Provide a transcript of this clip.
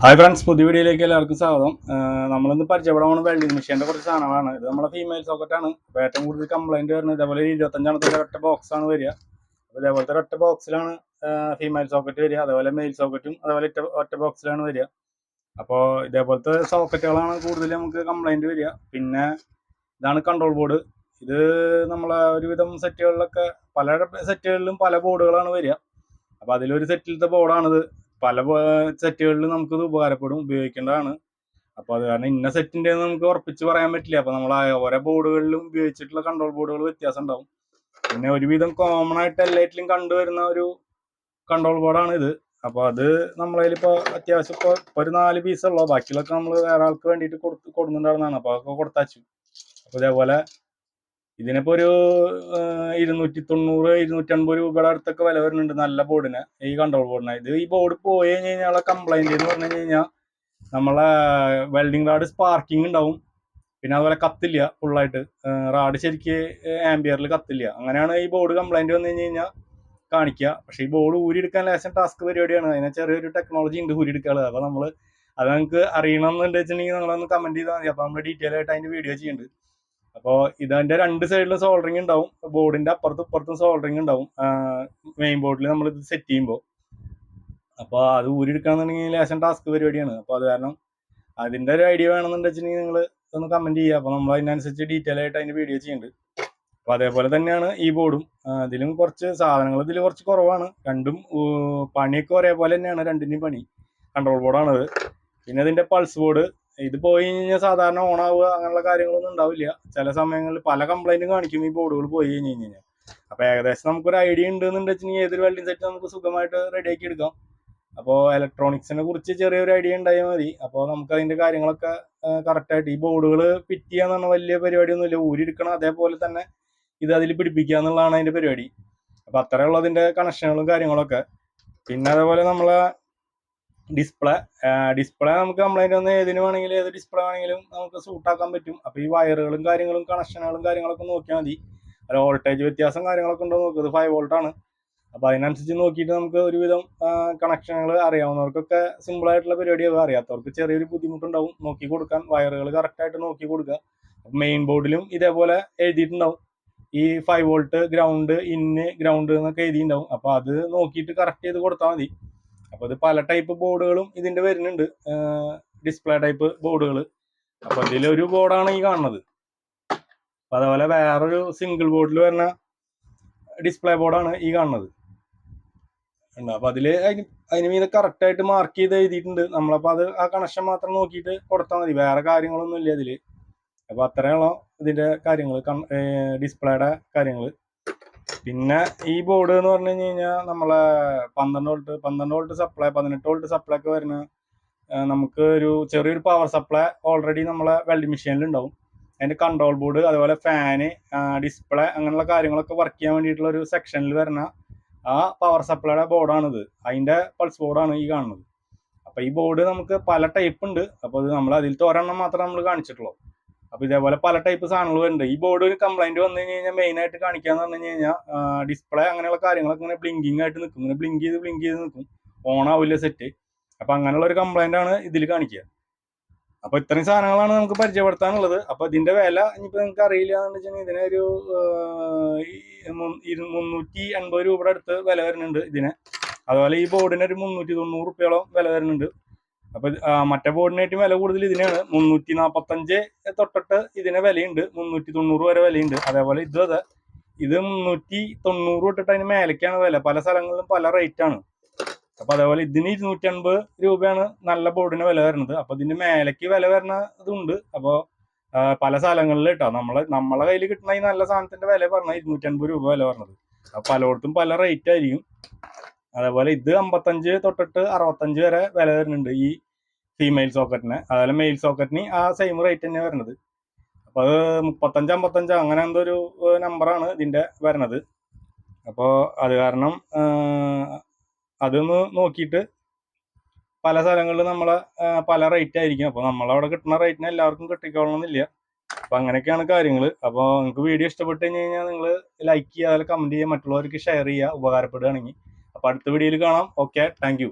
Hi friends പുതിയ വീഡിയോയിലേക്ക് എല്ലാവർക്കും സ്വാഗതം. നമ്മളിന്ന് പരിചയപ്പെടാൻ പോകുന്ന വെൽഡിംഗ് മെഷീന്റെ കുറച്ച് സാധനമാണ് ഇത് നമ്മളെ ഫീമെയിൽ സോക്കറ്റാണ് അപ്പോൾ ഏറ്റവും കൂടുതൽ കംപ്ലൈന്റ് വരുന്നത് ഇതേപോലെ ഇരുപത്തഞ്ചാമത്തെ ഒറ്റ ബോക്സാണ് വരിക. അപ്പോൾ ഇതേപോലത്തെ ഒറ്റ ബോക്സിലാണ് ഫീമെയിൽ സോക്കറ്റ് വരിക. അതേപോലെ മെയിൽ സോക്കറ്റും അതേപോലെ ഒറ്റ ബോക്സിലാണ് വരിക. അപ്പോൾ ഇതേപോലത്തെ സോക്കറ്റുകളാണ് കൂടുതൽ നമുക്ക് കംപ്ലൈന്റ് വരിക. പിന്നെ ഇതാണ് കൺട്രോൾ ബോർഡ് ഇത് നമ്മളെ ഒരുവിധം സെറ്റുകളിലൊക്കെ പല സെറ്റുകളിലും പല ബോർഡുകളാണ് വരിക. അപ്പോൾ അതിലൊരു സെറ്റിലത്തെ ബോർഡാണിത് പല സെറ്റുകളിലും നമുക്കിത് ഉപകാരപ്പെടും ഉപയോഗിക്കേണ്ടതാണ്. അപ്പൊ അത് കാരണം ഇന്ന സെറ്റിന്റെ നമുക്ക് ഉറപ്പിച്ച് പറയാൻ പറ്റില്ല. അപ്പൊ നമ്മൾ ഓരോ ബോർഡുകളിലും ഉപയോഗിച്ചിട്ടുള്ള കൺട്രോൾ ബോർഡുകൾ വ്യത്യാസം ഉണ്ടാവും പിന്നെ ഒരുവിധം കോമൺ ആയിട്ട് എല്ലാറ്റിലും കണ്ടുവരുന്ന ഒരു കൺട്രോൾ ബോർഡാണ് ഇത് അപ്പൊ അത് നമ്മളതിൽ ഇപ്പോൾ അത്യാവശ്യം ഇപ്പൊ ഒരു നാല് പീസ് ഉള്ളൂ. ബാക്കിയുള്ളതൊക്കെ നമ്മൾ വേറെ ആൾക്ക് വേണ്ടിയിട്ട് കൊടുത്ത് കൊടുക്കുന്നുണ്ടായിരുന്നതാണ്. അപ്പൊ അതൊക്കെ കൊടുത്താച്ചു അപ്പൊ ഇതേപോലെ ഇതിനിപ്പോൾ ഒരു ഇരുന്നൂറ്റി തൊണ്ണൂറ് ഇരുന്നൂറ്റി അൻപത് രൂപയുടെ അടുത്തൊക്കെ വില വരുന്നുണ്ട് നല്ല ബോർഡിന് ഈ കൺട്രോൾ ബോർഡിന് ഇത് ഈ ബോർഡ് പോയി കഴിഞ്ഞ് കഴിഞ്ഞാൽ കംപ്ലൈന്റ് എന്ന് പറഞ്ഞു കഴിഞ്ഞാൽ നമ്മളെ വെൽഡിംഗ് റാഡ് സ്പാർക്കിംഗ് ഉണ്ടാവും. പിന്നെ അതുപോലെ കത്തില്ല ഫുള്ളായിട്ട് റാഡ് ശരിക്ക് ആംബിയറിൽ കത്തില്ല. അങ്ങനെയാണ് ഈ ബോർഡ് കംപ്ലൈന്റ് വന്നു കഴിഞ്ഞ് കഴിഞ്ഞാൽ കാണിക്കുക പക്ഷെ ഈ ബോർഡ് ഊരിയെടുക്കാൻ ലേശം ടാസ്ക് പരിപാടിയാണ്. അതിന് ചെറിയൊരു ടെക്നോളജി ഉണ്ട് ഊരിയെടുക്കാനുള്ളത് അപ്പോൾ നമ്മൾ അത് നിങ്ങൾക്ക് അറിയണം എന്നുണ്ടെച്ചിട്ടുണ്ടെങ്കിൽ നിങ്ങളൊന്ന് കമന്റ് ചെയ്താൽ മതി. അപ്പോൾ നമ്മൾ ഡീറ്റെയിൽ ആയിട്ട് അതിന്റെ വീഡിയോ ചെയ്യുന്നുണ്ട്. അപ്പോൾ ഇതിന്റെ രണ്ട് സൈഡിലും സോൾഡറിങ് ഉണ്ടാവും. ബോർഡിന്റെ അപ്പുറത്തും ഇപ്പുറത്തും സോൾഡറിങ് ഉണ്ടാവും. മെയിൻ ബോർഡിൽ നമ്മൾ ഇത് സെറ്റ് ചെയ്യുമ്പോൾ അപ്പോൾ അത് ഊരിയെടുക്കാന്നുണ്ടെങ്കിൽ ലേശം ടാസ്ക് പരിപാടിയാണ്. അപ്പോൾ അത് കാരണം അതിന്റെ ഒരു ഐഡിയ വേണമെന്നുണ്ടെങ്കിൽ നിങ്ങൾ ഒന്ന് കമന്റ് ചെയ്യുക. അപ്പോൾ നമ്മൾ അതിനനുസരിച്ച് ഡീറ്റെയിൽ ആയിട്ട് അതിന്റെ വീഡിയോ ചെയ്യുന്നുണ്ട്. അപ്പോൾ അതേപോലെ തന്നെയാണ് ഈ ബോർഡും അതിലും കുറച്ച് സാധനങ്ങൾ ഇതിൽ കുറച്ച് കുറവാണ്. രണ്ടും പണിയൊക്കെ ഒരേപോലെ തന്നെയാണ്. രണ്ടിന്റെയും പണി. കൺട്രോൾ ബോർഡാണത് പിന്നെ അതിന്റെ പൾസ് ബോർഡ് ഇത് പോയി കഴിഞ്ഞാൽ സാധാരണ ഓൺ ആവുക അങ്ങനെയുള്ള കാര്യങ്ങളൊന്നും ഉണ്ടാവില്ല. ചില സമയങ്ങളിൽ പല കംപ്ലൈന്റും കാണിക്കും ഈ ബോർഡുകൾ പോയി കഴിഞ്ഞ് കഴിഞ്ഞാൽ അപ്പൊ ഏകദേശം നമുക്കൊരു ഐഡിയ ഉണ്ടെന്നുണ്ടെന്ന് വെച്ചിട്ടുണ്ടെങ്കിൽ ഏതൊരു വെൽഡിംഗ് സെറ്റ് നമുക്ക് സുഖമായിട്ട് റെഡിയാക്കി എടുക്കാം. അപ്പോൾ ഇലക്ട്രോണിക്സിനെ കുറിച്ച് ചെറിയൊരു ഐഡിയ ഉണ്ടായാൽ മതി. അപ്പോൾ നമുക്ക് അതിന്റെ കാര്യങ്ങളൊക്കെ കറക്റ്റായിട്ട് ഈ ബോർഡുകൾ ഫിറ്റ് ചെയ്യാന്ന് പറഞ്ഞ വലിയ പരിപാടിയൊന്നുമില്ല ഊരിയെടുക്കണം അതേപോലെ തന്നെ ഇത് അതിൽ പിടിപ്പിക്കുക എന്നുള്ളതാണ് അതിന്റെ പരിപാടി. അപ്പൊ അത്രയുള്ളതിന്റെ കണക്ഷനുകളും കാര്യങ്ങളൊക്കെ. പിന്നെ അതേപോലെ നമ്മളെ ഡിസ്പ്ലേ ഡിസ്പ്ലേ നമുക്ക് കംപ്ലൈന്റ് വന്ന് ഏതിന് വേണമെങ്കിലും ഏത് ഡിസ്പ്ലേ വേണമെങ്കിലും നമുക്ക് സൂട്ടാക്കാൻ പറ്റും. അപ്പോൾ ഈ വയറുകളും കാര്യങ്ങളും കണക്ഷനുകളും കാര്യങ്ങളൊക്കെ നോക്കിയാൽ മതി. ഒരു വോൾട്ടേജ് വ്യത്യാസം കാര്യങ്ങളൊക്കെ ഉണ്ടോ നോക്കുക ഇത് ഫൈവ് വോൾട്ട് ആണ്. അപ്പോൾ അതിനനുസരിച്ച് നോക്കിയിട്ട് നമുക്ക് ഒരുവിധം കണക്ഷനുകൾ അറിയാവുന്നവർക്കൊക്കെ സിമ്പിൾ ആയിട്ടുള്ള പരിപാടിയൊക്കെ അറിയാത്തവർക്ക് ചെറിയൊരു ബുദ്ധിമുട്ടുണ്ടാവും. നോക്കി കൊടുക്കാൻ വയറുകൾ കറക്റ്റായിട്ട് നോക്കി കൊടുക്കുക. മെയിൻ ബോർഡിലും ഇതേപോലെ എഴുതിയിട്ടുണ്ടാവും. ഈ ഫൈവ് വോൾട്ട് ഗ്രൗണ്ട് ഇന്ന് ഗ്രൗണ്ട് എന്നൊക്കെ എഴുതിയിട്ടുണ്ടാവും. അപ്പോൾ അത് നോക്കിയിട്ട് കറക്റ്റ് ചെയ്ത് കൊടുത്താൽ മതി. അപ്പോൾ ഇത് പല ടൈപ്പ് ബോർഡുകളും ഇതിന്റെ വരുന്നുണ്ട്. ഡിസ്പ്ലേ ടൈപ്പ് ബോർഡുകൾ അപ്പോൾ ഇതിലൊരു ബോർഡാണ് ഈ കാണുന്നത്. അപ്പോൾ അതേപോലെ വേറൊരു സിംഗിൾ ബോർഡിൽ വരുന്ന ഡിസ്പ്ലേ ബോർഡാണ് ഈ കാണുന്നത്. ഉണ്ട്. അപ്പോൾ അതിൽ അതിന് അതിന് മീതെ കറക്റ്റ് ആയിട്ട് മാർക്ക് ചെയ്ത് എഴുതിയിട്ടുണ്ട്. നമ്മളപ്പോൾ അത് ആ കണക്ഷൻ മാത്രം നോക്കിയിട്ട് കൊടുത്താൽ മതി. വേറെ കാര്യങ്ങളൊന്നും ഇല്ല ഇതിൽ അപ്പോൾ അത്രയുള്ള ഇതിന്റെ കാര്യങ്ങൾ ഡിസ്പ്ലേയുടെ കാര്യങ്ങൾ പിന്നെ ഈ ബോർഡ് എന്ന് പറഞ്ഞു കഴിഞ്ഞ് കഴിഞ്ഞാൽ നമ്മളെ പന്ത്രണ്ട് വോൾട്ട് പന്ത്രണ്ട് വോൾട്ട് സപ്ലൈ പതിനെട്ട് വോൾട്ട് സപ്ലൈ ഒക്കെ വരുന്ന നമുക്ക് ഒരു ചെറിയൊരു പവർ സപ്ലൈ ഓൾറെഡി നമ്മളെ വെൽഡിംഗ് മെഷീനിൽ ഉണ്ടാവും അതിന്റെ കൺട്രോൾ ബോർഡ് അതുപോലെ ഫാന് ഡിസ്പ്ലേ അങ്ങനെയുള്ള കാര്യങ്ങളൊക്കെ വർക്ക് ചെയ്യാൻ വേണ്ടിയിട്ടുള്ള ഒരു സെക്ഷനിൽ വരുന്ന ആ പവർ സപ്ലൈയുടെ ബോർഡാണിത് അതിന്റെ പൾസ് ബോർഡാണ് ഈ കാണുന്നത്. അപ്പോൾ ഈ ബോർഡ് നമുക്ക് പല ടൈപ്പ് ഉണ്ട്. അപ്പോൾ നമ്മൾ അതിലത്തെ ഒരെണ്ണം മാത്രമേ നമ്മൾ കാണിച്ചിട്ടുള്ളൂ. അപ്പൊ ഇതേപോലെ പല ടൈപ്പ് സാധനങ്ങൾ വരുന്നുണ്ട്. ഈ ബോർഡ് ഒരു കംപ്ലൈന്റ് വന്നു കഴിഞ്ഞ് കഴിഞ്ഞാൽ മെയിൻ ആയിട്ട് കാണിക്കാൻ പറഞ്ഞു കഴിഞ്ഞാൽ ഡിസ്പ്ലേ അങ്ങനെയുള്ള കാര്യങ്ങളൊക്കെ ഇങ്ങനെ ബ്ലിങ്കിങ് ആയിട്ട് നിൽക്കും ഇങ്ങനെ ബ്ലിങ്ക് ചെയ്ത് ബ്ലിങ്ക് ചെയ്ത് നിൽക്കും ഓൺ ആവില്ല സെറ്റ് അപ്പൊ അങ്ങനെയുള്ള ഒരു കംപ്ലൈന്റ് ആണ് ഇതിൽ കാണിക്കുക. അപ്പൊ ഇത്രയും സാധനങ്ങളാണ് നമുക്ക് പരിചയപ്പെടുത്താനുള്ളത്. അപ്പൊ ഇതിന്റെ വില ഇനിയിപ്പോ നിങ്ങൾക്ക് അറിയില്ല എന്ന് വെച്ചാൽ ഇതിനൊരു ഒരു മുന്നൂറ്റി എൺപത് രൂപയുടെ അടുത്ത് വില വരുന്നുണ്ട് ഇതിന്. അതുപോലെ ഈ ബോർഡിന് ഒരു മുന്നൂറ്റി തൊണ്ണൂറ് റുപ്യോളം വില വരുന്നുണ്ട്. അപ്പൊ മറ്റേ ബോർഡിനായിട്ടും വില കൂടുതൽ ഇതിനാണ്. മുന്നൂറ്റി നാപ്പത്തഞ്ച് തൊട്ടിട്ട് ഇതിന് വിലയുണ്ട്. മുന്നൂറ്റി തൊണ്ണൂറ് വരെ വിലയുണ്ട്. അതേപോലെ ഇത് അതെ. ഇത് മുന്നൂറ്റി തൊണ്ണൂറ് തൊട്ടിട്ട് അതിന് മേലേക്കാണ് വില. പല സ്ഥലങ്ങളിലും പല റേറ്റ് ആണ്. അപ്പൊ അതേപോലെ ഇതിന് ഇരുന്നൂറ്റി അൻപത് രൂപയാണ് നല്ല ബോർഡിന് വില വരുന്നത്. അപ്പൊ ഇതിന്റെ മേലേക്ക് വില വരുന്ന ഇതുണ്ട് അപ്പൊ പല സ്ഥലങ്ങളിൽ കേട്ടോ നമ്മളെ നമ്മളെ കയ്യിൽ കിട്ടുന്ന ഈ നല്ല സാധനത്തിന്റെ വില പറഞ്ഞ ഇരുന്നൂറ്റി അൻപത് രൂപ വില പറഞ്ഞത്. അപ്പൊ പലയിടത്തും പല റേറ്റ് ആയിരിക്കും. അതേപോലെ ഇത് അമ്പത്തഞ്ച് തൊട്ടിട്ട് അറുപത്തഞ്ച് വരെ വില വരുന്നുണ്ട്. ഈ ഫീമെയിൽ സോക്കറ്റിനെ അതുപോലെ മെയിൽ സോക്കറ്റിന് ആ സെയിം റേറ്റ് തന്നെ വരുന്നത്. അപ്പോൾ അത് മുപ്പത്തഞ്ച് അമ്പത്തഞ്ച് അങ്ങനെ എന്തോ ഒരു നമ്പറാണ് ഇതിന്റെ വരുന്നത് അപ്പോൾ അത് കാരണം അതൊന്ന് നോക്കിയിട്ട് പല സ്ഥലങ്ങളിൽ നമ്മളെ പല റേറ്റ് ആയിരിക്കും. അപ്പോൾ നമ്മളവിടെ കിട്ടുന്ന റേറ്റിന് എല്ലാവർക്കും കിട്ടിക്കോളണമെന്നില്ല അപ്പോൾ അങ്ങനെയൊക്കെയാണ് കാര്യങ്ങൾ അപ്പോൾ നിങ്ങൾക്ക് വീഡിയോ ഇഷ്ടപ്പെട്ട് കഴിഞ്ഞ് കഴിഞ്ഞാൽ നിങ്ങൾ ലൈക്ക് ചെയ്യുക അതുപോലെ കമന്റ് ചെയ്യുക മറ്റുള്ളവർക്ക് ഷെയർ ചെയ്യുക ഉപകാരപ്പെടുകയാണെങ്കിൽ. അപ്പോൾ അടുത്ത വീഡിയോയിൽ കാണാം. Okay thank